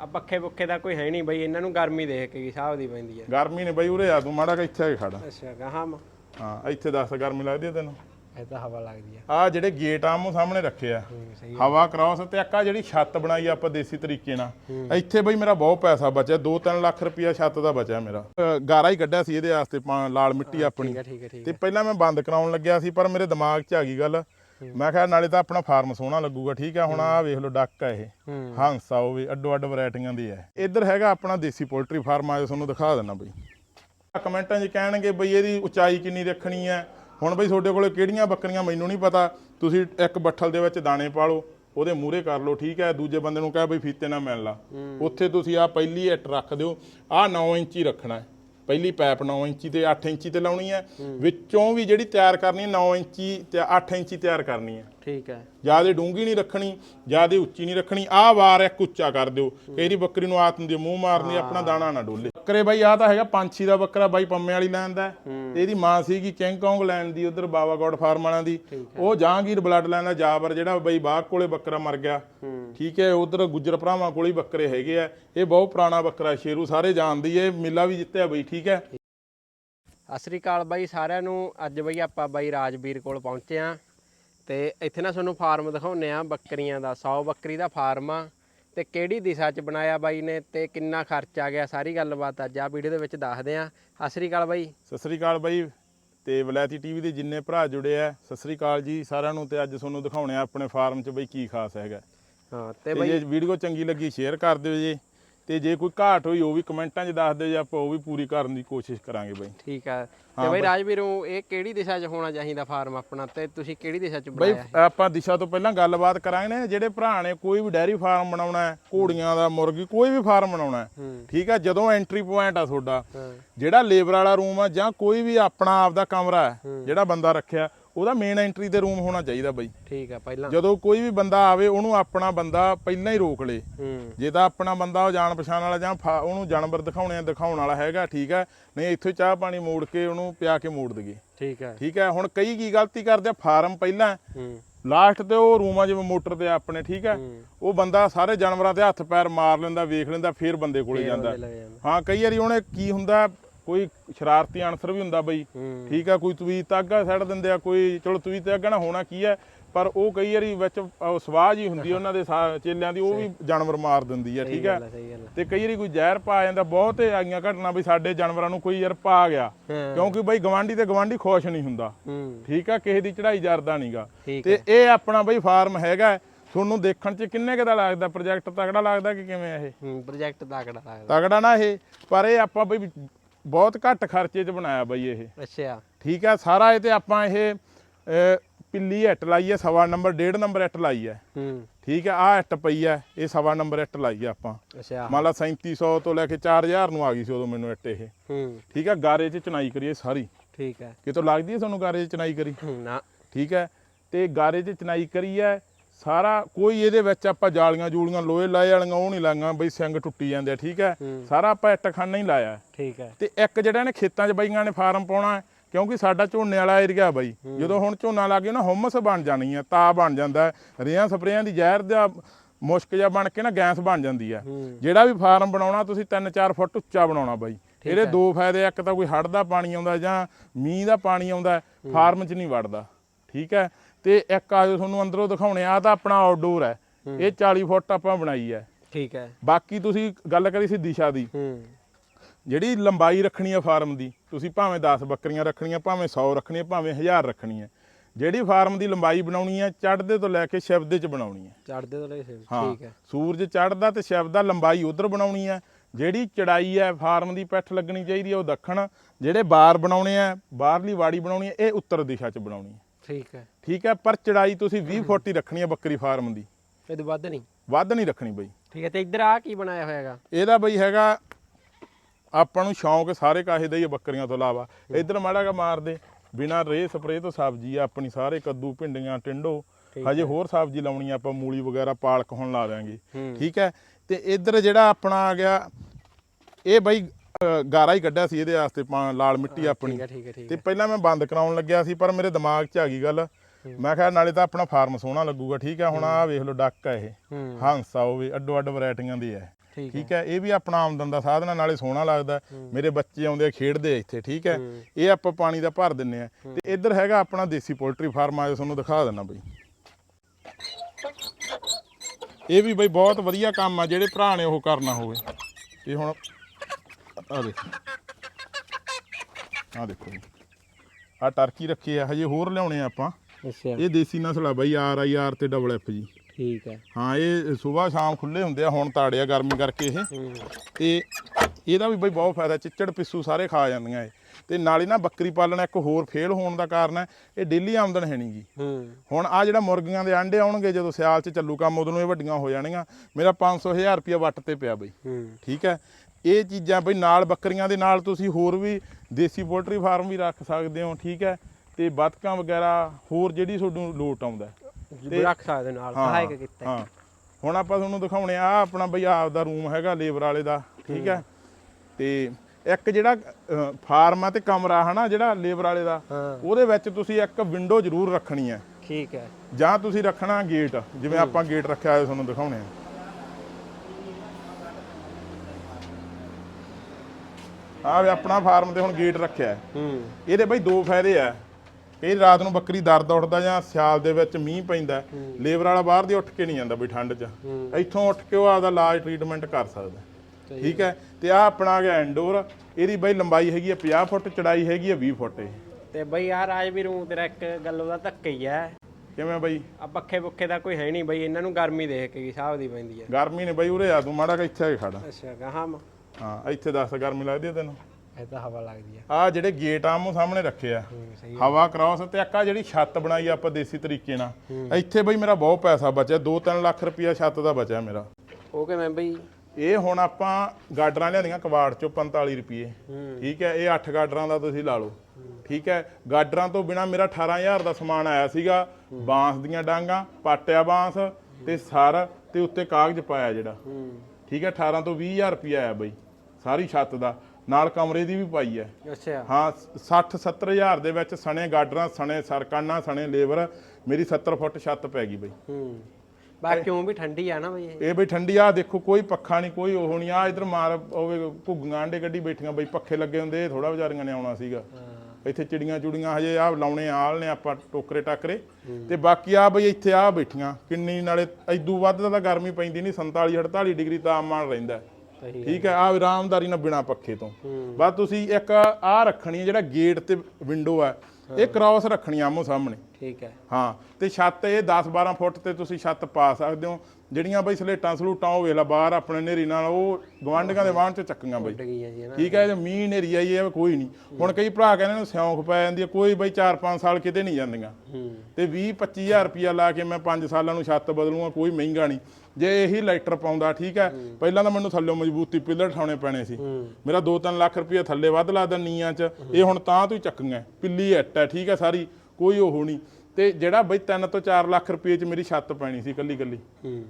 ਆ ਪੱਖੇ ਪੁੱਖੇ ਦਾ ਕੋਈ ਹੈ ਨਹੀਂ ਬਈ ਇਹਨਾਂ ਨੂੰ ਗਰਮੀ ਦੇਖ ਕੇ ਹਿਸਾਬ ਦੀ ਪੈਂਦੀ ਹੈ ਗਰਮੀ ਨੇ ਬਈ ਉਰੇ ਆ ਤੂੰ ਮਾੜਾ ਕਿ ਇੱਥੇ ਆ ਕੇ ਖੜ। ਅੱਛਾ ਗਾਹਾਂ ਮ- ਹਾਂ ਇੱਥੇ ਦੱਸ ਗਰਮੀ ਲੱਗਦੀ ਆ ਤੈਨੂੰ? ਇਹ ਤਾਂ ਹਵਾ ਲੱਗਦੀ ਆ। ਆ ਜਿਹੜੇ ਗੇਟ ਆ ਮੂੰਹ ਸਾਹਮਣੇ ਰੱਖੇ ਆ। ਸਹੀ ਹਵਾ ਕ੍ਰਾਸ ਤੇ ਇੱਕ ਆ ਜਿਹੜੀ ਛੱਤ ਬਣਾਈ ਆ ਆਪਾਂ ਦੇਸੀ ਤਰੀਕੇ ਨਾਲ। ਇੱਥੇ ਬਈ ਮੇਰਾ ਬਹੁਤ ਪੈਸਾ ਬਚਿਆ 2-3 ਲੱਖ ਰੁਪਇਆ ਛੱਤ ਦਾ ਬਚਿਆ ਮੇਰਾ। ਅ, ਗਾਰਾ ਹੀ ਕੱਢਿਆ ਸੀ ਇਹਦੇ ਵਾਸਤੇ ਪਾ- ਲਾਲ ਮਿੱਟੀ ਆਪਣੀ। ਠੀਕ ਹੈ ਠੀਕ ਹੈ ਠੀਕ ਤੇ ਪਹਿਲਾਂ ਮੈਂ ਬੰਦ ਕਰਾਉਣ ਲੱਗਿਆ ਸੀ ਪਰ ਮੇਰੇ ਦਿਮਾਗ 'ਚ ਆ ਗਈ ਗੱਲ। ਮੈਂ ਕਿਹਾ ਨਾਲੇ ਤਾਂ ਆਪਣਾ ਫਾਰਮ ਸੋਹਣਾ ਲੱਗੂਗਾ ਠੀਕ ਆ ਹੁਣ ਆਹ ਵੇਖ ਲਓ ਡੱਕ ਆ ਇਹ। ਹੂੰ। ਹੰਸਾ ਉਹ ਵੀ ਅੱਡੋ ਅੱਡ ਵੈਰਾਈਟੀਆਂ ਦੀ ਹੈ ਇੱਧਰ ਹੈਗਾ ਆਪਣਾ ਦੇਸੀ ਪੋਲਟਰੀ ਫਾਰਮ ਆ ਤੁਹਾਨੂੰ ਦਿਖਾ ਦਿੰਦਾ ਬਈ। ਕਮੈਂਟਾਂ 'ਚ ਕਹਿਣਗੇ ਬਈ ਇਹਦੀ ਉਚਾਈ ਕਿੰਨੀ ਰੱਖਣੀ ਹੈ ਹੁਣ ਬਈ ਤੁਹਾਡੇ ਕੋਲੇ ਕਿਹੜੀਆਂ ਬੱਕਰੀਆਂ ਮੈਨੂੰ ਨਹੀਂ ਪਤਾ ਤੁਸੀਂ ਇੱਕ ਬੱਠਲ ਦੇ ਵਿੱਚ ਦਾਣੇ ਪਾ ਲਓ ਉਹਦੇ ਮੂਹਰੇ ਕਰ ਲਓ ਠੀਕ ਹੈ ਦੂਜੇ ਬੰਦੇ ਨੂੰ ਕਹੇ ਬਈ ਫੀਤੇ ਨਾਲ ਮਿਲ ਲਾ। ਉੱਥੇ ਤੁਸੀਂ ਆ ਪਹਿਲੀ ਇੱਟ ਰੱਖ ਦਿਓ ਆ 9 ਇੰਚੀ ਰੱਖਣਾ। ਹੈ ਪਹਿਲੀ ਪਾਈਪ 9 ਇੰਚੀ ਤੇ 8 ਇੰਚੀ ਤੇ ਲਾਉਣੀ ਹੈ। ਵਿੱਚੋਂ ਵੀ ਜਿਹੜੀ ਤਿਆਰ ਕਰਨੀ ਹੈ 9 ਇੰਚੀ ਤੇ 8 ਇੰਚੀ ਤਿਆਰ ਕਰਨੀ ਹੈ। ਠੀਕ ਹੈ। ਜਿਆਦੇ ਡੂੰਗੀ ਨਹੀਂ ਰੱਖਣੀ ਜਿਆਦੇ ਉੱਚੀ ਨਹੀਂ ਰੱਖਣੀ। ਆਹ ਵਾਰ ਇੱਕ ਉੱਚਾ ਕਰ ਦਿਓ। ਇਹਦੀ ਬੱਕਰੀ ਨੂੰ ਆਤ ਹੁੰਦੀ ਮੂੰਹ ਮਾਰਨੀ ਆਪਣਾ ਦਾਣਾ ਨਾ ਡੋਲੇ। ਬੱਕਰੇ ਬਾਈ ਆਹ ਤਾਂ ਹੈਗਾ ਪੰਛੀ ਦਾ ਬੱਕਰਾ ਬਾਈ ਪੰਮੇ ਵਾਲੀ ਲੈਣ ਦਾ। ਤੇ ਇਹਦੀ ਮਾਂ ਸੀਗੀ ਚੈਂਕੌਂਗ ਲੈਣ ਦੀ ਉਧਰ ਬਾਵਾ ਗੌਡ ਫਾਰਮ ਵਾਲਿਆਂ ਦੀ। ਉਹ ਜਹਾਂਗੀਰ ਬਲੱਡ ਲਾਈਨ ਦਾ ਜਾਬਰ ਜਿਹੜਾ ਬਾਈ ਬਾਗ ਕੋਲੇ ਬੱਕਰਾ ਮਰ ਗਿਆ। ਠੀਕ ਹੈ ਉਧਰ ਗੁੱਜਰ ਭਰਾਵਾਂ ਕੋਲੇ ਬੱਕਰੇ ਹੈਗੇ ਆ। ਇਹ ਬਹੁਤ ਪੁਰਾਣਾ ਬੱਕਰਾ ਸ਼ੇਰੂ ਸਾਰੇ ਜਾਣਦੀ ਏ ਮੇਲਾ ਵੀ ਜਿੱਤਿਆ ਬਈ ਠੀਕ ਹੈ। ਸਤਿ ਸ੍ਰੀ ਅਕਾਲ ਬਾਈ ਸਾਰਿਆਂ ਨੂੰ। ਅੱਜ ਬਈ ਆਪਾਂ ਬਾਈ ਰਾਜਵੀਰ ਕੋਲ ਪਹੁੰਚੇ ਆ ਤੇ ਇੱਥੇ ਨਾ ਤੁਹਾਨੂੰ ਫਾਰਮ ਦਿਖਾਉਨੇ ਆ ਬੱਕਰੀਆਂ ਦਾ 100 ਬੱਕਰੀ ਦਾ ਫਾਰਮ ਆ। ਤੇ ਕਿਹੜੀ ਦਿਸ਼ਾ 'ਚ ਬਣਾਇਆ ਬਾਈ ਨੇ ਤੇ ਕਿੰਨਾ ਖਰਚ ਆ ਗਿਆ? ਸਾਰੀ ਗੱਲਬਾਤ ਅੱਜ ਆ ਵੀਡੀਓ ਦੇ ਵਿੱਚ ਦੱਸਦੇ ਆ। ਸਤਿ ਸ੍ਰੀ ਅਕਾਲ ਬਾਈ। ਸਤਿ ਸ੍ਰੀ ਅਕਾਲ ਬਾਈ। ਤੇ ਵਲੈਤੀ ਟੀਵੀ ਦੇ ਜਿੰਨੇ ਭਰਾ ਜੁੜੇ ਆ ਸਤਿ ਸ੍ਰੀ ਅਕਾਲ ਜੀ ਸਾਰਿਆਂ ਨੂੰ ਤੇ ਅੱਜ ਤੁਹਾਨੂੰ ਦਿਖਾਉਣੇ ਆ ਆਪਣੇ ਫਾਰਮ 'ਚ ਬਈ ਕੀ ਖਾਸ ਹੈਗਾ। ਹਾਂ ਤੇ ਤੇ ਬਾਈ ਜੇ ਵੀਡੀਓ ਚੰਗੀ ਲੱਗੀ ਸ਼ੇਅਰ ਕਰ ਦਿਓ ਜੀ। ਤੇ ਜੇ ਕੋਈ ਘਾਟ ਹੋਈ ਉਹ ਵੀ ਕਮੈਂਟਾਂ 'ਚ ਦੱਸ ਦਿਓ ਜੀ ਆਪਾਂ ਉਹ ਵੀ ਪੂਰੀ ਕਰਨ ਦੀ ਕੋਸ਼ਿਸ਼ ਕਰਾਂਗੇ ਬਾਈ। ਠੀਕ ਆ। ਤੇ ਬਾਈ ਰਾਜਵੀਰ ਇਹ ਕਿਹੜੀ ਦਿਸ਼ਾ 'ਚ ਹੋਣਾ ਚਾਹੀਦਾ ਫਾਰਮ ਆਪਣਾ ਤੇ ਤੁਸੀਂ ਕਿਹੜੀ ਦਿਸ਼ਾ 'ਚ ਬਈ ਬਣਾਇਆ ਆਪਾਂ ਦਿਸ਼ਾ ਤੋਂ ਪਹਿਲਾਂ ਗੱਲਬਾਤ ਕਰਾਂਗੇ ਨੇ ਜਿਹੜੇ ਭਰਾ ਨੇ ਕੋਈ ਵੀ ਡੈਰੀ ਫਾਰਮ ਬਣਾਉਣਾ ਹੈ ਘੋੜੀਆਂ ਦਾ ਮੁਰਗੀ ਕੋਈ ਵੀ ਫਾਰਮ ਬਣਾਉਣਾ ਹੈ ਠੀਕ ਹੈ ਜਦੋਂ ਐਂਟਰੀ ਪੁਆਇੰਟ ਆ ਤੁਹਾਡਾ ਜਿਹੜਾ ਲੇਬਰ ਵਾਲਾ ਰੂਮ ਆ ਜਾਂ ਕੋਈ ਵੀ ਆਪਣਾ ਆਪਦਾ ਕਮਰਾ ਹੈ। ਜਿਹੜਾ ਬੰਦਾ ਰੱਖਿਆ ਉਹਦਾ ਮੇਨ ਐਂਟਰੀ ਤੇ ਰੂਮ ਹੋਣਾ ਚਾਹੀਦਾ ਬਈ। ਠੀਕ ਆ ਪਹਿਲਾਂ। ਜਦੋਂ ਕੋਈ ਵੀ ਬੰਦਾ ਆਵੇ ਉਹਨੂੰ ਆਪਣਾ ਬੰਦਾ ਪਹਿਲਾਂ ਹੀ ਰੋਕ ਲੇ। ਜੇ ਤਾਂ ਆਪਣਾ ਬੰਦਾ ਉਹ ਜਾਣ ਪਛਾਣ ਵਾਲਾ ਜਾਂ ਉਹਨੂੰ ਜਾਨਵਰ ਦਿਖਾਉਣੇ ਆ ਦਿਖਾਉਣ ਵਾਲਾ ਹੈਗਾ ਠੀਕ ਹੈ ਨਹੀਂ ਇੱਥੇ ਚਾਹ ਪਾਣੀ ਮੋੜ ਕੇ ਉਹਨੂੰ ਪਿਆ ਕੇ ਮੋੜ ਦਈਏ। ਠੀਕ ਆ। ਠੀਕ ਹੈ ਹੁਣ ਕਈ ਕੀ ਗਲਤੀ ਕਰਦੇ ਆ ਫਾਰਮ ਪਹਿਲਾਂ। ਲਾਸਟ ਤੇ ਉਹ ਰੂਮਾਂ ਜਿਵੇਂ ਮੋਟਰ ਤੇ ਆਪਣੇ ਠੀਕ ਹੈ। ਉਹ ਬੰਦਾ ਸਾਰੇ ਜਾਨਵਰਾਂ ਤੇ ਹੱਥ ਪੈਰ ਮਾਰ ਲੈਂਦਾ ਵੇਖ ਲੈਂਦਾ ਫੇਰ ਬੰਦੇ ਕੋਲੇ ਜਾਂਦਾ। ਹਾਂ ਕਈ ਵਾਰੀ ਉਹਨੇ ਕੀ ਹੁੰਦਾ ਕੋਈ ਸ਼ਰਾਰਤੀ ਅਨਸਰ ਵੀ ਹੁੰਦਾ ਬਈ। ਠੀਕ ਆ ਕੋਈ ਤਵੀਤ ਤਾਗਾ ਛੱਡ ਦਿੰਦੇ ਆ ਕੋਈ ਚਲੋ ਤਵੀਤ ਤਾਗਾ ਨਾ ਹੋਣਾ ਕੀ ਹੈ ਪਰ ਉਹ ਕਈ ਵਾਰੀ ਵਿੱਚ ਸਵਾਹ ਜੀ ਹੁੰਦੀ ਉਹਨਾਂ ਦੇ ਚੇਲਿਆਂ ਦੀ ਉਹ ਵੀ ਜਾਨਵਰ ਮਾਰ ਦਿੰਦੀ ਆ ਠੀਕ ਹੈ। ਤੇ ਕਈ ਵਾਰੀ ਕੋਈ ਜ਼ਹਿਰ ਪਾ ਜਾਂਦਾ ਬਹੁਤ ਆਈਆਂ ਘਟਨਾ ਵੀ ਸਾਡੇ ਜਾਨਵਰਾਂ ਨੂੰ ਕੋਈ ਯਾਰ ਪਾ ਗਿਆ। ਕਿਉਂਕਿ ਬਈ ਗਵਾਂਢੀ ਤੇ ਗਵਾਂਢੀ ਖੁਸ਼ ਨਹੀਂ ਹੁੰਦਾ। ਠੀਕ ਆ ਕਿਸੇ ਦੀ ਚੜਾਈ ਜਰਦਾ ਨਹੀਂਗਾ ਤੇ ਇਹ ਆਪਣਾ ਬਈ ਫਾਰਮ ਹੈਗਾ। ਤੁਹਾਨੂੰ ਦੇਖਣ 'ਚ ਕਿੰਨੇ ਕੁ ਦਾ ਲੱਗਦਾ? ਪ੍ਰੋਜੈਕਟ ਤਗੜਾ ਲੱਗਦਾ ਕਿ ਕਿਵੇਂ ਇਹ? ਹੂੰ ਪ੍ਰੋਜੈਕਟ ਤਾਕੜਾ ਲੱਗਦਾ। ਤਗੜਾ ਨਾ ਇਹ। ਪਰ ਇਹ ਆਪਾਂ ਬਈ ਬਹੁਤ ਘੱਟ ਖਰਚੇ 'ਚ ਬਣਾਇਆ ਬਈ ਇਹ। ਅੱਛਾ। ਠੀਕ ਆ ਸਾਰਾ ਇਹ ਤੇ ਆਪਾਂ ਇਹ ਅਹ, ਪਿੱਲੀ ਇੱਟ ਲਾਈ ਹੈ ਸਵਾ ਨੰਬਰ ਡੇਢ ਨੰਬਰ ਇੱਟ ਲਾਈ ਹੈ ਹੂੰ। ਠੀਕ ਆ ਆ ਇੱਟ ਪਈ ਹੈ ਇਹ ਸਵਾ ਨੰਬਰ ਇੱਟ ਲਾਈ ਹੈ ਆਪਾਂ। ਅੱਛਾ। ਮੰਨ ਲਾ 3700 ਤੋਂ ਲੈ ਕੇ 4000 ਨੂੰ ਆ ਗਈ ਸੀ ਉਦੋਂ ਮੈਨੂੰ ਇੱਟ ਇਹ। ਹੂੰ। ਠੀਕ ਆ ਗਾਰੇ 'ਚ ਚਨਾਈ ਕਰੀਏ ਸਾਰੀ। ਠੀਕ ਹੈ ਕਿਤੋਂ ਲੱਗਦੀ ਹੈ ਤੁਹਾਨੂੰ ਗਾਰੇ 'ਚ ਚਨਾਈ ਕਰੀ? ਹੂੰ, ਨਾ। ਠੀਕ ਹੈ ਤੇ ਗਾਰੇ 'ਚ ਚਨਾਈ ਕਰੀ ਹੈ ਸਾਰਾ ਕੋਈ ਇਹਦੇ ਵਿੱਚ ਆਪਾਂ ਜਾਲੀਆਂ ਜੂਲੀਆਂ ਲੋਹੇ ਲਾਏ ਵਾਲੀਆਂ ਉਹ ਨਹੀਂ ਲਾਈਆਂ ਬਈ ਸਿੰਗ ਟੁੱਟੀ ਜਾਂਦੇ ਆ ਠੀਕ ਹੈ। ਸਾਰਾ ਆਪਾਂ ਇੱਟ ਖਾਨਾ ਹੀ ਲਾਇਆ। ਹੈ। ਠੀਕ ਹੈ। ਤੇ ਇੱਕ ਜਿਹੜਾ ਨੇ ਖੇਤਾਂ 'ਚ ਬਈਆਂ ਨੇ ਫਾਰਮ ਪਾਉਣਾ ਹੈ, ਕਿਉਂਕਿ ਸਾਡਾ ਝੋਨੇ ਵਾਲਾ ਏਰੀਆ ਬਾਈ। ਜਦੋਂ ਹੁਣ ਝੋਨਾ ਲੱਗ ਗਿਆ ਨਾ ਹਮਸ ਬਣ ਜਾਣੀ ਹੈ ਤਾ ਬਣ ਜਾਂਦਾ ਹੈ ਰੇਹਾਂ ਸਪਰੇਆਂ ਦੀ ਜ਼ਹਿਰ ਦਾ ਮੁਸ਼ਕ ਜਿਹਾ ਬਣ ਕੇ ਨਾ ਗੈਸ ਬਣ ਜਾਂਦੀ ਹੈ ਹੂੰ। ਜਿਹੜਾ ਵੀ ਫਾਰਮ ਬਣਾਉਣਾ ਤੁਸੀਂ 3-4 ਫੁੱਟ ਉੱਚਾ ਬਣਾਉਣਾ ਬਾਈ। ਇਹਦੇ ਦੋ ਫਾਇਦੇ ਇੱਕ ਤਾਂ ਕੋਈ ਹੜ੍ਹ ਦਾ ਪਾਣੀ ਆਉਂਦਾ ਜਾਂ ਮੀਂਹ ਦਾ ਪਾਣੀ ਆਉਂਦਾ ਫਾਰਮ 'ਚ ਨਹੀਂ ਵੜਦਾ ਠੀਕ ਹੈ? ਤੇ ਇੱਕ ਆਜੋ ਤੁਹਾਨੂੰ ਅੰਦਰੋਂ ਦਿਖਾਉਣੇ ਆ ਤਾਂ ਆਪਣਾ ਆਊਟਡੋਰ ਹੈ। ਇਹ 40 ਫੁੱਟ ਆਪਾਂ ਬਣਾਈ ਹੈ। ਠੀਕ ਹੈ। ਬਾਕੀ ਤੁਸੀਂ ਗੱਲ ਕਰੀ ਸੀ ਦਿਸ਼ਾ ਦੀ ਹੂੰ। ਜਿਹੜੀ ਲੰਬਾਈ ਰੱਖਣੀ ਹੈ ਫਾਰਮ ਦੀ ਤੁਸੀਂ ਭਾਵੇਂ 10 ਬੱਕਰੀਆਂ ਰੱਖਣੀਆਂ ਭਾਵੇਂ 100 ਰੱਖਣੀਆਂ ਭਾਵੇਂ 1000 ਰੱਖਣੀ ਹੈ। ਜਿਹੜੀ ਫਾਰਮ ਦੀ ਲੰਬਾਈ ਬਣਾਉਣੀ ਹੈ ਚੜ੍ਹਦੇ ਤੋਂ ਲੈ ਕੇ ਸ਼ਿਵਦੇ 'ਚ ਬਣਾਉਣੀ ਹੈ। ਚੜਦੇ ਤੋਂ ਲੈ ਕੇ ਠੀਕ ਹੈ। ਸੂਰਜ ਚੜ੍ਹਦਾ ਤੇ ਸ਼ਿਵਦਾ ਲੰਬਾਈ ਉਧਰ ਬਣਾਉਣੀ ਹੈ। ਜਿਹੜੀ ਚੜਾਈ ਹੈ ਫਾਰਮ ਦੀ ਪਿੱਠ ਲੱਗਣੀ ਚਾਹੀਦੀ ਹੈ ਉਹ ਦੱਖਣ। ਜਿਹੜੇ ਬਾਰ ਬਣਾਉਣੇ ਆ ਬਾਹਰਲੀ ਵਾੜੀ ਬਣਾਉਣੀ ਹੈ ਇਹ ਉੱਤਰ ਦਿਸ਼ਾ 'ਚ ਬਣਾਉਣੀ ਹੈ। ਠੀਕ ਹੈ। ਠੀਕ ਹੈ ਪਰ ਚੜਾਈ ਤੁਸੀਂ 20 ਫੁੱਟ ਹੀ ਰੱਖਣੀ ਹੈ ਬੱਕਰੀ ਫਾਰਮ ਦੀ। ਇਹਦੇ ਵੱਧ ਨਹੀਂ। ਵੱਧ ਨਹੀਂ ਰੱਖਣੀ ਬਈ। ਠੀਕ ਹੈ ਤੇ ਇੱਧਰ ਆ ਕੀ ਬਣਾਇਆ ਹੋਇਆਗਾ ਇਹਦਾ ਬਈ ਹੈਗਾ ਆਪਾਂ ਨੂੰ ਸ਼ੌਂਕ ਸਾਰੇ ਕਾਹੇ ਦਾ ਹੀ ਆ ਬੱਕਰੀਆਂ ਤੋਂ ਇਲਾਵਾ। ਇੱਧਰ ਮਾੜਾ ਕਾ ਮਾਰ ਦੇ ਬਿਨਾਂ ਰੇ ਸਪਰੇ ਤੋਂ ਸਬਜ਼ੀ ਆ ਆਪਣੀ ਸਾਰੇ ਕੱਦੂ ਭਿੰਡੀਆਂ ਟਿੰਡੋ। ਹਜੇ ਹੋਰ ਸਬਜ਼ੀ ਲਾਉਣੀ ਆ ਆਪਾਂ ਮੂਲੀ ਵਗੈਰਾ ਪਾਲਕ ਹੁਣ ਲਾ ਦਿਆਂਗੇ। ਹੂੰ। ਠੀਕ ਹੈ ਤੇ ਇੱਧਰ ਜਿਹੜਾ ਆਪਣਾ ਆ ਗਿਆ ਇਹ ਬਈ ਗਾਰਾ ਹੀ ਕੱਢਿਆ ਸੀ ਇਹਦੇ ਵਾਸਤੇ ਲਾਲ ਮਿੱਟੀ ਆਪਣੀ। ਹੈ ਹੈ ਤੇ ਹੈ। ਪਹਿਲਾਂ ਮੈਂ ਬੰਦ ਕਰਾਉਣ ਲੱਗਿਆ ਸੀ ਪਰ ਮੇਰੇ ਦਿਮਾਗ 'ਚ ਆ ਗਈ ਗੱਲ। ਮੈਂ ਕਿਹਾ ਨਾਲੇ ਤਾਂ ਆਪਣਾ ਫਾਰਮ ਸੋਹਣਾ ਲੱਗੂਗਾ ਠੀਕ ਹੈ ਹੁਣ ਆਹ ਵੇਖ ਲਓ ਡੱਕ ਆ ਇਹ। ਹੂੰ। ਹੰਸਾ ਉਹ ਵੀ ਅੱਡੋ ਅੱਡ ਵੈਰਾਈਟੀਆਂ ਦੀ ਹੈ ਠੀਕ ਹੈ। ਇਹ ਵੀ ਆਪਣਾ ਆਮਦਨ ਦਾ ਸਾਧਨ ਆ ਨਾਲੇ ਸੋਹਣਾ ਲੱਗਦਾ। ਮੇਰੇ ਬੱਚੇ ਆਉਂਦੇ ਆ ਖੇਡਦੇ ਆ ਇੱਥੇ ਠੀਕ ਹੈ। ਇਹ ਆਪਾਂ ਪਾਣੀ ਦਾ ਭਰ ਦਿੰਨੇ ਆ। ਤੇ ਇੱਧਰ ਹੈਗਾ ਆਪਣਾ ਦੇਸੀ ਪੋਲਟਰੀ ਫਾਰਮ ਆ ਤੁਹਾਨੂੰ ਦਿਖਾ ਦਿੰਨਾ ਬਈ। ਇਹ ਵੀ ਬਈ ਬਹੁਤ ਵਧੀਆ ਕੰਮ ਆ ਜਿਹੜੇ ਭਰਾ ਨੇ ਉਹ ਕਰਨਾ ਹੋਵੇ। ਇਹ ਹੁਣ ਆ ਦੇਖੋ। ਆ ਦੇਖੋ ਜੀ। ਆ ਟਰਕੀ ਰੱਖੀ ਆ ਹਜੇ ਹੋਰ ਲਿਆਉਣੇ ਆ ਆਪਾਂ। ਅੱਛਾ। ਇਹ ਦੇਸੀ ਨਸਲ ਆ ਬਈ ਆਰ ਆਈ ਆਰ ਤੇ ਡਬਲ ਐਫ ਜੀ। ਠੀਕ ਹੈ ਹਾਂ ਇਹ ਸਵੇਰ ਸ਼ਾਮ ਖੁੱਲੇ ਹੁੰਦੇ ਆ ਹੁਣ ਤਾੜਿਆ ਗਰਮੀ ਕਰਕੇ ਇਹ। ਹੂੰ। ਤੇ ਇਹਦਾ ਵੀ ਬਈ ਬਹੁਤ ਫਾਇਦਾ ਚਿੱਚੜ ਪਿੱਸੂ ਸਾਰੇ ਖਾ ਜਾਂਦੀਆਂ ਇਹ। ਤੇ ਨਾਲੇ ਨਾ ਬੱਕਰੀ ਪਾਲਣਾ ਇੱਕ ਹੋਰ ਫੇਲ ਹੋਣ ਦਾ ਕਾਰਨ ਹੈ ਇਹ ਡੇਲੀ ਆਮਦਨ ਹੈ ਨਹੀਂਗੀ ਹੂੰ। ਹੁਣ ਆ ਜਿਹੜਾ ਮੁਰਗੀਆਂ ਦੇ ਆਂਡੇ ਆਉਣਗੇ ਜਦੋਂ ਸਿਆਲ 'ਚ ਚੱਲੂ ਕੰਮ ਉਦੋਂ ਇਹ ਵੱਡੀਆਂ ਹੋ ਜਾਣਗੀਆਂ ਮੇਰਾ 500000 ਰੁਪਇਆ ਵੱਟ ਤੇ ਪਿਆ ਬਈ। ਹੂੰ। ਠੀਕ ਹੈ? ਇਹ ਚੀਜ਼ਾਂ ਬਈ ਨਾਲ ਬੱਕਰੀਆਂ ਦੇ ਨਾਲ ਤੁਸੀਂ ਹੋਰ ਵੀ ਦੇਸੀ ਪੋਲਟਰੀ ਫਾਰਮ ਵੀ ਰੱਖ ਸਕਦੇ ਹੋ ਠੀਕ ਹੈ? ਤੇ ਬਤਕਾਂ ਵਗੈਰਾ ਹੋਰ ਜਿਹੜੀ ਤੁਹਾਨੂੰ ਲੋਟ ਆਉਂਦਾ। ਜੀ ਰੱਖ ਸਕਦੇ ਨਾਲ ਸਹਾਇਕ ਕੀਤਾ ਹਾਂ। ਹੁਣ ਆਪਾਂ ਤੁਹਾਨੂੰ ਦਿਖਾਉਣੇ ਆ ਆਪਣਾ ਬਈ ਆਪ ਦਾ ਰੂਮ ਹੈਗਾ ਲੇਬਰ ਵਾਲੇ ਦਾ ਠੀਕ ਹੈ? ਤੇ ਇੱਕ ਜਿਹੜਾ ਫਾਰਮ ਆ ਤੇ ਕਮਰਾ ਹਨਾ ਜਿਹੜਾ ਲੇਬਰ ਵਾਲੇ ਦਾ ਉਹਦੇ ਵਿੱਚ ਤੁਸੀਂ ਇੱਕ ਵਿੰਡੋ ਜ਼ਰੂਰ ਰੱਖਣੀ ਹੈ। ਠੀਕ ਹੈ। ਜਾਂ ਤੁਸੀਂ ਰੱਖਣਾ ਗੇਟ ਜਿਵੇਂ ਆਪਾਂ ਗੇਟ ਰੱਖਿਆ ਹੋਇਆ ਤੁਹਾਨੂੰ ਦਿਖਾਉਣੇ ਆ। ਵੀ ਆਪਣਾ ਫਾਰਮ ਤੇ ਹੁਣ ਗੇਟ ਰੱਖਿਆ ਹੈ। ਹੂੰ। ਇਹਦੇ ਬਈ ਦੋ ਫਾਇਦੇ ਆ। ਕਈ ਰਾਤ ਨੂੰ ਬੱਕਰੀ ਦਰਦ ਉੱਠਦਾ ਜਾਂ ਸਿਆਲ ਦੇ ਵਿੱਚ ਮੀਂਹ ਪੈਂਦਾ ਲੇਬਰ ਵਾਲਾ ਬਾਹਰ ਦੀ ਉੱਠ ਕੇ ਨਹੀਂ ਜਾਂਦਾ ਬਈ ਠੰਡ 'ਚ। ਇੱਥੋਂ ਉੱਠ ਕੇ ਉਹ ਆਪਦਾ ਇਲਾਜ ਟ੍ਰੀਟਮੈਂਟ ਕਰ ਸਕਦਾ ਠੀਕ ਹੈ? ਤੇ ਆ ਆਪਣਾ ਆ ਗਿਆ ਇੰਡੋਰ ਇਹਦੀ ਬਈ ਲੰਬਾਈ ਹੈਗੀ ਆ 50 ਫੁੱਟ ਚੜਾਈ ਹੈਗੀ ਆ 20 ਫੁੱਟ ਇਹ। ਤੇ ਬਈ ਯਾਰ ਰਾਜਵੀਰ ਨੂੰ ਤੇਰਾ ਇੱਕ ਗੱਲ ਉਹਦਾ ਧੱਕਾ ਹੀ ਹੈ ਕਿਵੇਂ ਬਈ? ਆ ਪੱਖੇ ਪੁੱਖੇ ਦਾ ਕੋਈ ਹੈ ਨਹੀਂ ਬਈ ਇਹਨਾਂ ਨੂੰ ਗਰਮੀ ਦੇਖ ਕੇ ਹਿਸਾਬ ਦੀ ਪੈਂਦੀ ਹੈ। ਗਰਮੀ ਨੇ ਬਈ ਉਰੇ ਆ ਤੂੰ ਮਾੜਾ ਕਿ ਇੱਥੇ ਆ ਕੇ ਖੜਾ। ਅੱਛਾ ਮ ਹਾਂ ਇੱਥੇ ਦੱਸ ਗਰਮੀ ਲੱਗਦੀ ਆ ਤੈਨੂੰ? ਇਹ ਤਾਂ ਹਵਾ ਲੱਗਦੀ ਹੈ ਆ ਜਿਹੜੇ ਗੇਟ ਆਮੋ ਸਾਹਮਣੇ ਰੱਖੇ ਆ। ਹੂੰ ਸਹੀ ਹਵਾ ਕ੍ਰਾਸ ਤੇ ਇੱਕ ਆ ਜਿਹੜੀ ਛੱਤ ਬਣਾਈ ਆ ਆਪਾਂ ਦੇਸੀ ਤਰੀਕੇ ਨਾਲ। ਇੱਥੇ ਬਈ ਮੇਰਾ ਬਹੁਤ ਪੈਸਾ ਬਚਿਆ 2-3 ਲੱਖ ਰੁਪਇਆ ਛੱਤ ਦਾ ਬਚਿਆ ਮੇਰਾ। ਉਹ ਕਿਵੇਂ ਬਈ? ਇਹ ਹੁਣ ਆਪਾਂ ਗਾਡਰਾਂ ਲਿਆਂਦੀਆਂ ਕਵਾੜ ਚੋਂ 45 ਰੁਪਏ। ਠੀਕ ਹੈ ਇਹ 8 ਗਾਡਰਾਂ ਦਾ ਤੁਸੀਂ ਲਾ ਲਓ। ਠੀਕ ਹੈ ਗਾਡਰਾਂ ਤੋਂ ਬਿਨਾ ਮੇਰਾ 18000 ਦਾ ਸਮਾਨ ਆਇਆ ਸੀਗਾ। ਬਾਂਸ ਦੀਆਂ ਡਾਂਗਾ ਪਾਟਿਆ ਬਾਂਸ ਤੇ ਸਰ ਤੇ ਉੱਤੇ ਕਾਗਜ਼ ਪਾਇਆ ਜਿਹੜਾ। ਹੂੰ। ਠੀਕ ਹੈ 18 ਤੋਂ 20000 ਰੁਪਏ ਆਇਆ ਬਈ। ਸਾਰੀ ਛੱਤ ਦਾ ਨਾਲ ਕਮਰੇ ਦੀ ਵੀ ਪਾਈ ਹੈ। ਅੱਛਾ। ਹਾਂ 60 70000 ਦੇ ਵਿੱਚ ਸਣੇ ਗਾਡਰਾਂ ਸਣੇ ਸਰਕਾਨਾ ਸਣੇ ਲੇਬਰ ਮੇਰੀ 70 ਫੁੱਟ ਛੱਤ ਪੈ ਗਈ ਬਈ। ਹੂੰ। ਬਾਕੀ ਉਹ ਵੀ ਠੰਡੀ ਆ ਨਾ ਬਈ ਇਹ। ਬਈ ਠੰਡੀ ਆ ਦੇਖੋ ਕੋਈ ਪੱਖਾ ਨਹੀਂ ਕੋਈ ਉਹ ਨਹੀਂ। ਆ ਇਧਰ ਮਾਰ ਹੋਵੇ ਆਂਡੇ ਗੱਡੀ ਬੈਠੀਆਂ ਬਈ ਪੱਖੇ ਲੱਗੇ ਹੁੰਦੇ ਇਹ ਥੋੜਾ ਵਿਚਾਰੀਆਂ ਨੇ ਆਉਣਾ ਸੀਗਾ। ਇੱਥੇ ਚਿੜੀਆਂ ਚੁੜੀਆਂ ਹਜੇ ਆ ਲਾਉਣੇ ਆਲ ਨੇ ਆਪਾਂ ਟੋਕਰੇ ਟਾਕਰੇ। ਤੇ ਬਾਕੀ ਆ ਬਈ ਇੱਥੇ ਆ ਬੈਠੀਆਂ ਕਿੰਨੀ ਨਾਲੇ ਐਦੂ ਵੱਧ ਤਾਂ ਗਰਮੀ ਪੈਂਦੀ ਨਹੀਂ 47 48 ਡਿਗਰੀ ਤਾਪਮਾਨ ਰਹਿੰਦਾ। ਠੀਕ ਹੈ ਆ ਆਰਾਮਦਾਰੀ ਨਾਲ ਬਿਨਾ ਪੱਖੇ ਤੋਂ। ਬਸ ਤੁਸੀਂ ਇੱਕ ਆ ਰੱਖਣੀ ਹੈ ਜਿਹੜਾ ਗੇਟ ਤੇ ਵਿੰਡੋ ਹੈ ਇਹ ਕ੍ਰਾਸ ਰੱਖਣੀ ਆਮੋ ਸਾਹਮਣੇ। ਠੀਕ ਹੈ। ਹਾਂ ਤੇ ਛੱਤ ਇਹ 10 12 ਫੁੱਟ ਤੇ ਤੁਸੀਂ ਛੱਤ ਪਾ ਸਕਦੇ ਹੋ। ਜਿਹੜੀਆਂ ਬਈ ਸਲੇਟਾਂ ਸਲੂਟਾਂ ਉਹ ਵੇਖ ਲਾ ਬਾਹਰ ਆਪਣੇ ਨੇਰੀ ਨਾਲ ਉਹ ਗਵਾਂਢੀਆਂ ਦੇ ਵਾਹਣ ਚ ਚੱਕੀਆਂ ਬਈ। ਗਈ ਹੈ ਜੀ ਠੀਕ ਹੈ ਜੇ ਮੀਂਹ ਨੇਰੀ ਆਈ ਹੈ ਕੋਈ ਨਹੀਂ। ਹੁਣ ਕਈ ਭਰਾ ਕਹਿੰਦੇ ਨੇ ਸਿਉਂਖ ਪੈ ਜਾਂਦੀ ਹੈ ਕੋਈ ਬਈ 4-5 ਸਾਲ ਕਿਤੇ ਨਹੀਂ ਜਾਂਦੀਆਂ। ਤੇ 20 25000 ਰੁਪਿਆ ਲਾ ਕੇ ਮੈਂ 5 ਸਾਲਾਂ ਨੂੰ ਛੱਤ ਬਦਲੂਗਾ ਕੋਈ ਮਹਿੰਗਾ ਨਹੀਂ। ਜੇ ਇਹੀ ਲਾਈਟਰ ਪਾਉਂਦਾ ਠੀਕ ਹੈ। ਪਹਿਲਾਂ ਤਾਂ ਮੈਨੂੰ ਥੱਲੇ ਮਜ਼ਬੂਤੀ ਪਿੱਲਰ ਠਾਉਣੇ ਪੈਣੇ ਸੀ। ਮੇਰਾ 2-3 ਲੱਖ ਰੁਪਿਆ ਥੱਲੇ ਵੱਧ ਲਾ ਨੀਆਂ 'ਚ। ਇਹ ਹੁਣ ਤਾਂ ਤੋਂ ਚੱਕੀਆਂ ਪਿੱਲੀ ਇੱਟ ਹੈ ਠੀਕ ਹੈ ਸਾਰੀ। ਕੋਈ ਉਹ ਨਹੀਂ। ਤੇ ਜਿਹੜਾ ਬਈ 3 ਤੋਂ 4 ਲੱਖ ਰੁਪਏ 'ਚ ਮੇਰੀ ਛੱਤ ਪੈਣੀ ਸੀ ਕੱਲੀ ਕੱਲੀ। ਹੂੰ।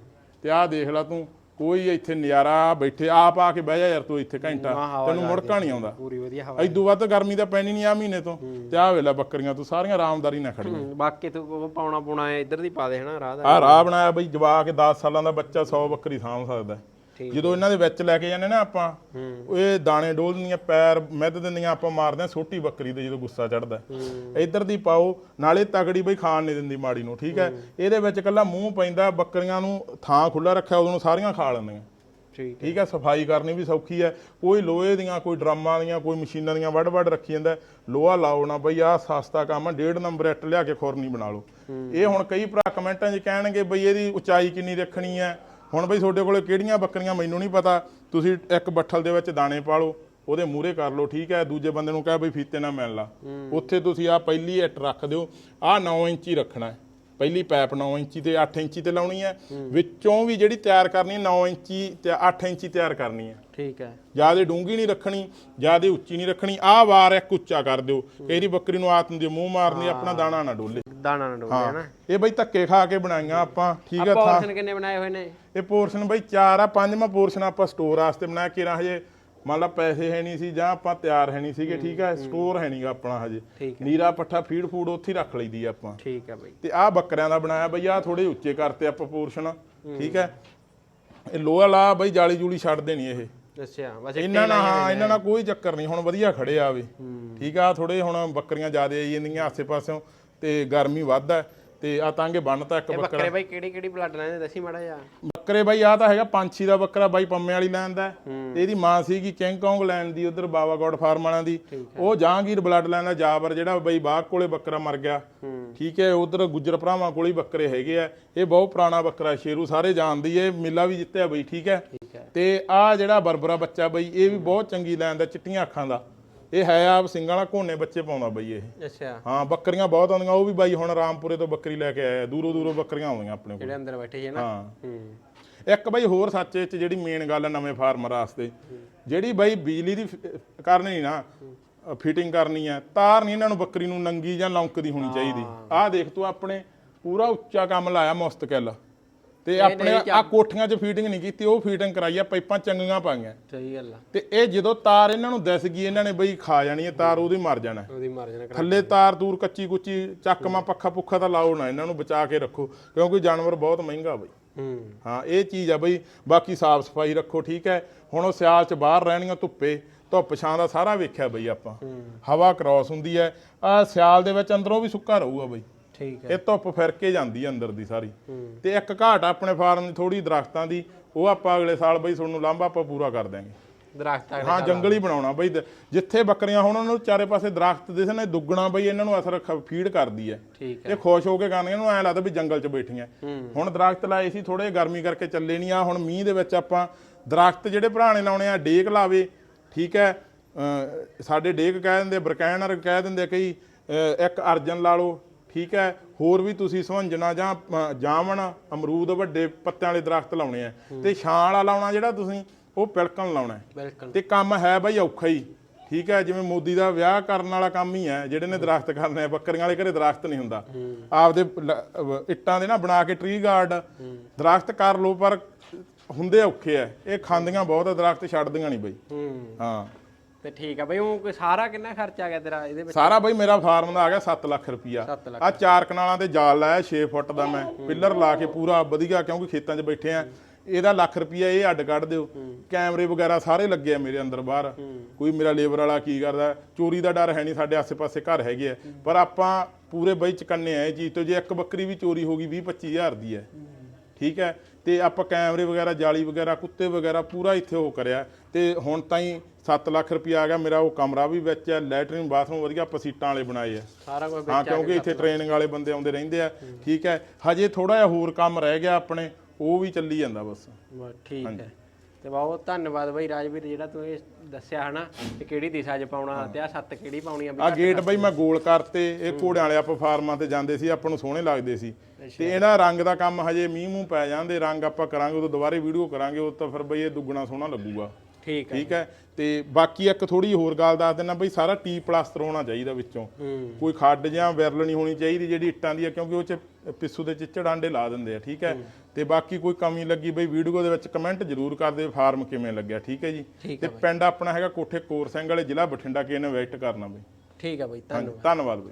ਤੇ ਆਹ ਦੇਖ ਲੈ ਤੂੰ ਕੋਈ ਇੱਥੇ ਨਜ਼ਾਰਾ ਬੈਠੇ ਆਪ ਆ ਕੇ ਬਹਿ ਜਾ ਯਾਰ ਤੂੰ ਇੱਥੇ ਘੰਟਾ ਤੈਨੂੰ ਮੁੜਕਾ ਨਹੀਂ ਆਉਂਦਾ। ਪੂਰੀ ਵਧੀਆ ਹਵਾ ਐਦੂ ਵੱਧ ਗਰਮੀ ਤਾਂ ਪੈਣੀ ਨਹੀਂ ਆ ਮਹੀਨੇ ਤੋਂ। ਤੇ ਆਹ ਵੇਲਾ ਬੱਕਰੀਆਂ ਤੂੰ ਸਾਰੀਆਂ ਆਰਾਮਦਾਰੀ ਨਾਲ ਖੜੀਆਂ ਬਾਕੀ ਤੂੰ ਉਹ ਪਾਉਣਾ ਪੂਣਾ ਇੱਧਰ ਦੀ ਪਾ ਦੇ ਹਨਾ ਰਾਹ ਦਾ। ਆਹ ਰਾਹ ਬਣਾਇਆ ਬਈ ਜਵਾ ਕੇ 10 ਸਾਲਾਂ ਦਾ ਬੱਚਾ 100 ਬੱਕਰੀ ਸਾਂਭ ਸਕਦਾ। ਜਦੋਂ ਇਹਨਾਂ ਦੇ ਵਿੱਚ ਲੈ ਕੇ ਜਾਂਦੇ ਨਾ ਆਪਾਂ ਇਹ ਦਾਣੇ ਡੋਲ ਦਿੰਦੀਆਂ ਪੈਰ ਮਿੱਧ ਦਿੰਦੀਆਂ ਆਪਾਂ ਮਾਰਦੇ ਆ ਛੋਟੀ ਬੱਕਰੀ ਤੇ ਜਦੋਂ ਗੁੱਸਾ ਚੜਦਾ ਇੱਧਰ ਦੀ ਪਾਓ ਨਾਲੇ ਤਗੜੀ ਬਈ ਖਾਣ ਨਹੀਂ ਦਿੰਦੀ ਮਾੜੀ ਨੂੰ ਠੀਕ ਹੈ? ਇਹਦੇ ਵਿੱਚ ਕੱਲਾ ਮੂੰਹ ਪੈਂਦਾ ਬੱਕਰੀਆਂ ਨੂੰ ਥਾਂ ਖੁੱਲਾ ਰੱਖਿਆ ਉਦੋਂ ਨੂੰ ਸਾਰੀਆਂ ਖਾ ਲੈਂਦੀਆਂ। ਠੀਕ ਹੈ। ਸਫ਼ਾਈ ਕਰਨੀ ਵੀ ਸੌਖੀ ਹੈ। ਕੋਈ ਲੋਹੇ ਦੀਆਂ ਕੋਈ ਡਰਮਾਂ ਦੀਆਂ ਕੋਈ ਮਸ਼ੀਨਾਂ ਦੀਆਂ ਵੱਡ ਵੱਡ ਰੱਖੀ ਜਾਂਦਾ। ਲੋਹਾ ਲਾਓ ਨਾ ਬਈ ਆਹ ਸਸਤਾ ਕੰਮ ਆ ਡੇਢ ਨੰਬਰ ਇੱਟ ਲਿਆ ਕੇ ਖੁਰਨੀ ਬਣਾ ਲਓ। ਇਹ ਹੁਣ ਕਈ ਭਰਾ ਕਮੈਂਟਾਂ 'ਚ ਕਹਿਣਗੇ ਬਈ ਇਹਦੀ ਉਚਾਈ ਕਿੰਨੀ ਰੱਖਣੀ ਹੈ ਹੁਣ ਬਈ ਤੁਹਾਡੇ ਕੋਲੇ ਕਿਹੜੀਆਂ ਬੱਕਰੀਆਂ ਮੈਨੂੰ ਨਹੀਂ ਪਤਾ ਤੁਸੀਂ ਇੱਕ ਬੱਠਲ ਦੇ ਵਿੱਚ ਦਾਣੇ ਪਾ ਲਓ ਉਹਦੇ ਮੂਹਰੇ ਕਰ ਲਓ ਠੀਕ ਹੈ? ਦੂਜੇ ਬੰਦੇ ਨੂੰ ਕਹੇ ਬਈ ਫੀਤੇ ਨਾਲ ਮਿਲ ਲਾ। ਉੱਥੇ ਤੁਸੀਂ ਆ ਪਹਿਲੀ ਇੱਟ ਰੱਖ ਦਿਓ ਆ 9 ਇੰਚੀ ਰੱਖਣਾ ਹੈ। ਪਹਿਲੀ ਪਾਈਪ 9 ਇੰਚੀ ਤੇ 8 ਇੰਚੀ ਤੇ ਲਾਉਣੀ ਹੈ। ਵਿੱਚੋਂ ਵੀ ਜਿਹੜੀ ਤਿਆਰ ਕਰਨੀ 9 ਇੰਚੀ ਤੇ 8 ਇੰਚੀ ਤਿਆਰ ਕਰਨੀ ਹੈ। ਠੀਕ ਹੈ। ਜਿਆਦੇ ਡੂੰਗੀ ਨਹੀਂ ਰੱਖਣੀ ਜਿਆਦੇ ਉੱਚੀ ਨਹੀਂ ਰੱਖਣੀ। ਆਹ ਵਾਰ ਇੱਕ ਉੱਚਾ ਕਰ ਦਿਓ। ਇਹਦੀ ਬੱਕਰੀ ਨੂੰ ਆਤ ਹੁੰਦੀ ਹੈ, ਮੂੰਹ ਮਾਰਨੀ ਆਪਣਾ ਦਾਣਾ ਨਾ ਡੋਲੇ। ਦਾਣਾ ਨਾ ਡੋਲੇ ਹਨਾ? ਇਹ ਬਈ ਧੱਕੇ ਖਾ ਕੇ ਬਣਾਈਆਂ ਆਪਾਂ। ਠੀਕ ਹੈ ਆਪਾਂ ਥਾਂ। ਪੋਰਸ਼ਨ ਕਿੰਨੇ ਬਣਾਏ ਹੋਏ ਨੇ? ਇਹ ਪੋਰਸ਼ਨ ਬਈ ਚਾਰ ਆ ਪੰਜਵਾਂ ਪੋਰਸ਼ਨ ਆਪਾਂ ਸਟੋਰ ਵਾਸਤੇ ਬਣਾਇਆ। ਕਿ ਹਜੇ ਮੰਨ ਲਾ ਪੈਸੇ ਹੈ ਨਹੀਂ ਸੀ ਜਾਂ ਆਪਾਂ ਤਿਆਰ ਹੈ ਨਹੀਂ ਸੀਗੇ ਠੀਕ ਹੈ ਸਟੋਰ ਹੈ ਨਹੀਂਗਾ ਆਪਣਾ ਹਜੇ। ਨੀਰਾ ਪੱਠਾ ਫੀਡ ਫੂਡ ਉੱਥੇ ਰੱਖ ਲਈਦੀ ਆ ਆਪਾਂ। ਠੀਕ ਹੈ ਬਈ। ਤੇ ਆਹ ਬੱਕਰਿਆਂ ਦਾ ਬਣਾਇਆ ਬਈ ਆਹ ਥੋੜੇ ਉੱਚੇ ਕਰਤੇ ਆਪਾਂ ਪੋਰਸ਼ਨ। ਠੀਕ ਹੈ। ਇਹ ਲੋਹਾ ਲਾ ਬਈ ਜਾਲੀ ਜੂਲੀ ਛੱਡਦੇ ਨਹੀਂ ਇਹ। ਅੱਛਾ ਬਸ ਇਹਨਾਂ ਨਾਲ ਹਾਂ ਇਹਨਾਂ ਨਾਲ ਕੋਈ ਚੱਕਰ ਨਹੀਂ ਹੁਣ ਵਧੀਆ ਖੜੇ ਆ ਵੀ। ਠੀਕ ਆ ਥੋੜੇ ਹੁਣ ਬੱਕਰੀਆਂ ਜ਼ਿਆਦੇ ਆਈ ਜਾਂਦੀਆਂ ਆਸੇ ਪਾਸਿਓਂ ਤੇ ਗਰਮੀ ਵੱਧ ਹੈ ਤੇ ਆ ਤਾਂਗੇ ਬੰਨਤਾ ਇੱਕ ਇਹ ਬੱਕਰਾ। ਬੱਕਰੇ ਬਾਈ ਕਿਹੜੀ ਕਿਹੜੀ ਬਲੱਡ ਲਾਈਨ ਦੇ ਦੱਸੀ ਮਾੜਾ ਜਿਹਾ? ਬੱਕਰੇ ਬਾਈ ਆ ਤਾਂ ਹੈਗਾ ਪੰਛੀ ਦਾ ਬੱਕਰਾ ਬਾਈ ਪੰਮੇ ਵਾਲੀ ਲੈਣ ਦਾ। ਹੈ। ਤੇ ਇਹਦੀ ਮਾਂ ਸੀਗੀ ਕਿੰਗ ਕੌਂਗ ਲੈਣ ਦੀ ਉਧਰ ਬਾਵਾ ਗੋਡ ਫਾਰਮ ਵਾਲਿਆਂ ਦੀ। ਉਹ ਜਹਾਂਗੀਰ ਬਲੱਡ ਲੈਣ ਦਾ ਜਾਬਰ ਜਿਹੜਾ ਬਾਈ ਬਾਗ ਕੋਲੇ ਬੱਕਰਾ ਮਰ ਗਿਆ। ਠੀਕ ਹੈ ਉਧਰ ਗੁੱਜਰ ਭਰਾਵਾਂ ਕੋਲੇ ਹੀ ਬੱਕਰੇ ਹੈਗੇ ਆ। ਇਹ ਬਹੁਤ ਪੁਰਾਣਾ ਬੱਕਰਾ ਸ਼ੇਰੂ ਸਾਰੇ ਜਾਣਦੀ ਏ ਮੇਲਾ ਵੀ ਜਿੱਤਿਆ ਬਈ ਠੀਕ ਹੈ। ਹੈ। ਤੇ ਆ ਜਿਹੜਾ ਬਰਬਰਾ ਬੱਚਾ ਬਈ ਇਹ ਵੀ ਬਹੁਤ ਚੰਗੀ ਲੈਣ ਦਾ ਚਿੱਟੀਆਂ ਅੱਖਾਂ ਦਾ। ਇਹ ਹੈ ਆਪ ਸਿੰਘਾਂ ਵਾਲਾ ਕੋਨੇ ਬੱਚੇ ਪਾਉਂਦਾ ਬਈ ਇਹ। ਅੱਛਾ। ਹਾਂ ਬੱਕਰੀਆਂ ਬਹੁਤ ਆਉਂਦੀਆਂ ਉਹ ਵੀ ਬਾਈ ਹੁਣ ਰਾਮਪੁਰੇ ਤੋਂ ਬੱਕਰੀ ਲੈ ਕੇ ਆਇਆ ਦੂਰੋਂ ਦੂਰੋਂ ਬੱਕਰੀਆਂ ਆਉਂਦੀਆਂ ਆਪਣੇ ਕੋਲ। ਜਿਹੜੇ ਅੰਦਰ ਬੈਠੇ ਸੀ ਨਾ। ਹਾਂ। ਹੂੰ। ਇੱਕ ਬਈ ਹੋਰ ਸੱਚ ਚ ਜਿਹੜੀ ਮੇਨ ਗੱਲ ਹੈ ਨਵੇਂ ਫਾਰਮਰ ਵਾਸਤੇ ਜਿਹੜੀ ਬਈ ਬਿਜਲੀ ਦੀ ਕਰਨੀ ਨਾ ਫਿਟਿੰਗ ਕਰਨੀ ਹੈ ਤਾਰ ਨਹੀਂ ਇਹਨਾਂ ਨੂੰ ਬੱਕਰੀ ਨੂੰ ਨੰਗੀ ਜਾਂ ਲੌਂਕਦੀ ਹੋਣੀ ਚਾਹੀਦੀ। ਆਹ ਦੇਖ ਤੂੰ ਆਪਣੇ ਪੂਰਾ ਉੱਚਾ ਕੰਮ ਲਾਇਆ ਮੁਸਤਕਿਲ ਤੇ ਆਪਣੇ ਆ ਕੋਠੀਆਂ 'ਚ ਫੀਟਿੰਗ ਨਹੀਂ ਕੀਤੀ ਉਹ ਫੀਟਿੰਗ ਕਰਾਈ ਆ ਪਾਈਪਾਂ ਚੰਗੀਆਂ ਪਾਈਆਂ। ਸਹੀ ਗੱਲ ਆ। ਤੇ ਇਹ ਜਦੋਂ ਤਾਰ ਇਹਨਾਂ ਨੂੰ ਦਿਸ ਗਈ ਇਹਨਾਂ ਨੇ ਬਈ ਖਾ ਜਾਣੀ ਹੈ ਤਾਰ ਉਹਦੀ ਮਰ ਜਾਣਾ। ਉਹਦੀ ਮਾਰਜਨ ਕਰਾ ਥੱਲੇ ਤਾਰ ਤੂਰ ਕੱਚੀ ਕੁੱਚੀ ਚੱਕਮਾ ਪੱਖਾ ਪੁੱਖਾ ਤਾਂ ਲਾਓ ਨਾ ਇਹਨਾਂ ਨੂੰ ਬਚਾ ਕੇ ਰੱਖੋ ਕਿਉਂਕਿ ਜਾਨਵਰ ਬਹੁਤ ਮਹਿੰਗਾ ਬਈ। ਹੂੰ। ਇਹ ਚੀਜ਼ ਆ ਬਈ ਬਾਕੀ ਸਾਫ਼ ਸਫ਼ਾਈ ਰੱਖੋ ਠੀਕ ਹੈ। ਹੁਣ ਉਹ ਸਿਆਲ ਚ ਬਾਹਰ ਰਹਿਣੀਆਂ ਧੁੱਪੇ ਧੁੱਪ ਛਾਂ ਦਾ ਸਾਰਾ ਵੇਖਿਆ ਬਈ ਆਪਾਂ। ਹਵਾ ਕ੍ਰਾਸ ਹੁੰਦੀ ਹੈ। ਆ ਸਿਆਲ ਦੇ ਵਿੱਚ ਅੰਦਰੋਂ ਵੀ ਸੁੱਕਾ ਰਹੂਗਾ ਬਈ। ਠੀਕ ਹੈ। ਇਹ ਧੁੱਪ ਫਿਰ ਕੇ ਜਾਂਦੀ ਹੈ ਅੰਦਰ ਦੀ ਸਾਰੀ। ਤੇ ਇੱਕ ਘਾਟ ਆਪਣੇ ਫਾਰਮ ਦੀ ਥੋੜੀ ਦਰਖਤਾਂ ਦੀ ਉਹ ਆਪਾਂ ਅਗਲੇ ਸਾਲ ਬਈ ਤੁਹਾਨੂੰ ਲਾਂਭਾ ਆਪਾਂ ਪੂਰਾ ਕਰ ਦਿਆਂਗੇ। ਦਰਖਤ ਆ ਹਾਂ ਜੰਗਲ ਹੀ ਬਣਾਉਣਾ ਬਈ ਦ- ਜਿੱਥੇ ਬੱਕਰੀਆਂ ਹੋਣ ਉਹਨਾਂ ਨੂੰ ਚਾਰੇ ਪਾਸੇ ਦਰਖਤ ਦਿਸਣ ਇਹ ਦੁੱਗਣਾ ਬਈ ਇਹਨਾਂ ਨੂੰ ਅਸਰ ਫੀਡ ਕਰਦੀ ਹੈ ਠੀਕ ਇਹ ਖੁਸ਼ ਹੋ ਕੇ ਗਾਣੀਆਂ ਨੂੰ ਐ ਲੱਗਦਾ ਵੀ ਜੰਗਲ 'ਚ ਬੈਠੀਆਂ। ਹੁਣ ਦਰਖਤ ਲਾਏ ਸੀ ਥੋੜੇ ਗਰਮੀ ਕਰਕੇ ਚੱਲੇ ਨਹੀਂ ਆ ਹੁਣ ਮੀਂਹ ਦੇ ਵਿੱਚ ਆਪਾਂ ਦਰਖਤ ਜਿਹੜੇ ਭਰਾਣੇ ਲਾਉਣੇ ਆ ਡੇਕ ਲਾਵੇ ਠੀਕ ਹੈ ਅਹ ਸਾਡੇ ਡੇਕ ਕਹਿ ਦਿੰਦੇ ਬਰਕੈਨਰ ਕਹਿ ਦਿੰਦੇ ਕਈ ਇੱਕ ਅਰਜਨ ਲਾ ਲਓ ਠੀਕ ਹੈ ਹੋਰ ਵੀ ਤੁਸੀਂ ਸਵੰਜਣਾ ਜਾਂ ਅਹ ਜਾਮਣ ਅਮਰੂਦ ਵੱਡੇ ਪੱਤਿਆਂ ਵਾਲੇ ਦਰਖਤ ਲਾਉਣੇ ਆ ਤੇ ਛਾਂ ਵਾਲਾ ਲਾਉਣਾ ਜਿਹੜਾ ਤੁਸੀਂ ਉਹ ਪਿਲਕਣ ਲਾਉਣਾ। ਬਿਲਕੁਲ। ਤੇ ਕੰਮ ਹੈ ਬਾਈ ਔਖਾ ਹੀ। ਠੀਕ ਹੈ ਜਿਵੇਂ ਮੋਦੀ ਦਾ ਵਿਆਹ ਕਰਨ ਵਾਲਾ ਕੰਮ ਹੀ ਹੈ ਜਿਹੜੇ ਨੇ ਦਰਖਤ ਕਰਨੇ ਆ ਬੱਕਰੀਆਂ ਵਾਲੇ ਘਰੇ ਦਰਖਤ ਨਹੀਂ ਹੁੰਦਾ। ਆਪਦੇ ਲ- ਇੱਟਾਂ ਦੇ ਨਾ ਬਣਾ ਕੇ ਟਰੀ ਗਾਰਡ ਦਰਖਤ ਕਰ ਲੋ ਪਰ ਹੁੰਦੇ ਔਖੇ ਆ। ਇਹ ਖਾਂਦੀਆਂ ਬਹੁਤ ਆ ਦਰਖਤ ਛੱਡਦੀਆਂ ਨਹੀਂ ਬਈ। ਹੂੰ। ਹਾਂ। ਤੇ ਠੀਕ ਆ ਬਈ ਉਹ ਕੋਈ ਸਾਰਾ ਕਿੰਨਾ ਖਰਚ ਆ ਗਿਆ ਤੇਰਾ ਇਹਦੇ ਵਿੱਚ? ਸਾਰਾ ਬਈ ਮੇਰਾ ਫਾਰਮ ਦਾ ਆ ਗਿਆ 7 ਲੱਖ ਰੁਪਿਆ ਸੱਤ ਲੱਖ। ਆ ਚਾਰ ਕਨਾਲਾਂ ਤੇ ਜਾਲ ਲਾਇਆ 6 ਫੁੱਟ ਦਾ ਮੈਂ। ਪਿੱਲਰ ਲਾ ਕੇ ਪੂਰਾ ਵਧੀਆ ਕਿਉਂਕਿ ਖੇਤਾਂ 'ਚ ਬੈਠੇ ਆ। ਇਹਦਾ ਲੱਖ ਰੁਪਿਆ ਇਹ ਅੱਡ ਕੱਢ ਦਿਓ। ਕੈਮਰੇ ਵਗੈਰਾ ਸਾਰੇ ਲੱਗੇ ਆ ਮੇਰੇ ਅੰਦਰ ਬਾਹਰ। ਕੋਈ ਮੇਰਾ ਲੇਬਰ ਵਾਲਾ ਕੀ ਕਰਦਾ? ਚੋਰੀ ਦਾ ਡਰ ਹੈ ਨਹੀਂ ਸਾਡੇ ਆਸੇ-ਪਾਸੇ ਘਰ ਹੈਗੇ ਆ। ਪਰ ਆਪਾਂ ਪੂਰੇ ਬਈ ਚਕੰਨੇ ਆ ਇਹ ਚੀਜ਼ ਤੋਂ। ਜੇ ਇੱਕ ਬੱਕਰੀ ਵੀ ਚੋਰੀ ਹੋ ਗਈ 20 25000 ਦੀ ਹੈ। ਠੀਕ ਹੈ? ਤੇ ਆਪਾਂ ਕੈਮਰੇ ਵਗੈਰਾ ਜਾਲੀ ਵਗੈਰਾ ਕੁੱਤੇ ਵਗੈਰਾ ਪੂਰਾ ਇੱਥੇ ਉਹ ਕਰਿਆ। ਤੇ ਹੁਣ ਤਾਈਂ 7 ਲੱਖ ਰੁਪਇਆ ਆ ਗਿਆ। ਮੇਰਾ ਉਹ ਕਮਰਾ ਵੀ ਵਿੱਚ ਹੈ ਲੈਟਰਿਨ ਬਾਥਰੂਮ ਵਧੀਆ ਆਪਾਂ ਸੀਟਾਂ ਵਾਲੇ ਬਣਾਏ ਆ। ਸਾਰਾ ਕੁਝ ਹਾਂ ਕਿਉਂਕਿ ਇੱਥੇ ਟ੍ਰੇਨਿੰਗ ਵਾਲੇ ਬੰਦੇ ਆਉਂਦੇ ਰਹਿੰਦੇ ਆ। ਠੀਕ ਹੈ? ਹਜੇ ਥੋੜਾ ਜਿਹਾ ਹੋਰ ਕੰਮ ਰਹਿ ਗਿਆ ਆਪਣੇ। ਉਹ ਵੀ ਚੱਲੀ ਜਾਂਦਾ ਬਸ। ਬਸ ਠੀਕ ਹੈ। ਤੇ ਬਹੁਤ ਧੰਨਵਾਦ ਬਈ ਰਾਜਵੀਰ ਜਿਹੜਾ ਤੂੰ ਇਹ ਦੱਸਿਆ ਹਨਾ ਕਿ ਕਿਹੜੀ ਦਿਸ਼ਾ 'ਚ ਪਾਉਣਾ ਤੇ ਆ ਸੱਤ ਕਿਹੜੀ ਪਾਉਣੀ ਆ ਆ ਗੇਟ ਬਈ ਮੈਂ ਗੋਲ ਕਰਤੇ ਇਹ ਘੋੜਿਆਂ ਵਾਲੇ ਆਪਾਂ ਫਾਰਮਾਂ ਤੇ ਜਾਂਦੇ ਸੀ ਆਪਾਂ ਨੂੰ ਸੋਹਣੇ ਲੱਗਦੇ ਸੀ। ਤੇ ਇਹਦਾ ਰੰਗ ਦਾ ਕੰਮ ਹਜੇ ਮੀਂਹ ਮੂੰਹ ਪੈ ਜਾਂਦੇ ਰੰਗ ਆਪਾਂ ਕਰਾਂਗੇ ਉਦੋਂ ਦੁਬਾਰੇ ਵੀਡੀਓ ਕਰਾਂਗੇ ਉਹ ਤਾਂ ਫਿਰ ਬਈ ਇਹ ਦੁੱਗਣਾ ਸੋਹਣਾ ਲੱਗੂਗਾ। ਠੀਕ ਹੈ ਠੀਕ ਹੈ? ਤੇ ਬਾਕੀ ਇੱਕ ਥੋੜੀ ਹੋਰ ਗੱਲ ਦੱਸ ਦਿੰਦਾ ਬਈ ਸਾਰਾ ਟੀ ਪਲਾਸਟਰ ਹੋਣਾ ਚਾਹੀਦਾ ਵਿੱਚੋਂ। ਕੋਈ ਖੱਡ ਜਾਂ ਵਿਰਲ ਨਹੀਂ ਹੋਣੀ ਚਾਹੀਦੀ ਜਿਹੜੀ ਇੱਟਾਂ ਦੀ ਆ ਕਿਉਂਕਿ ਉਹ ਚ ਪਿੱਸੂ ਦੇ ਚਿੱਚੜ ਆਂਡੇ ਲਾ ਦਿੰਦੇ ਆ ਠੀਕ ਹੈ? ਤੇ ਬਾਕੀ ਕੋਈ ਕਮੀ ਲੱਗੀ ਬਈ ਵੀਡੀਓ ਦੇ ਵਿੱਚ ਕਮੈਂਟ ਜ਼ਰੂਰ ਕਰ ਦਿਓ ਫਾਰਮ ਕਿਵੇਂ ਲੱਗਿਆ ਠੀਕ ਹੈ ਜੀ? ਤੇ ਪਿੰਡ ਆਪਣਾ ਹੈਗਾ ਕੋਠੇ ਕੋਰ ਸਿੰਘ ਵਾਲੇ ਜ਼ਿਲ੍ਹਾ ਬਠਿੰਡਾ ਕੇ ਨੇ ਵਿਜ਼ਿਟ ਕਰਨਾ ਬਈ। ਠੀਕ ਹੈ ਬਈ ਧੰਨਵਾਦ। ਧੰਨਵਾਦ ਬਈ।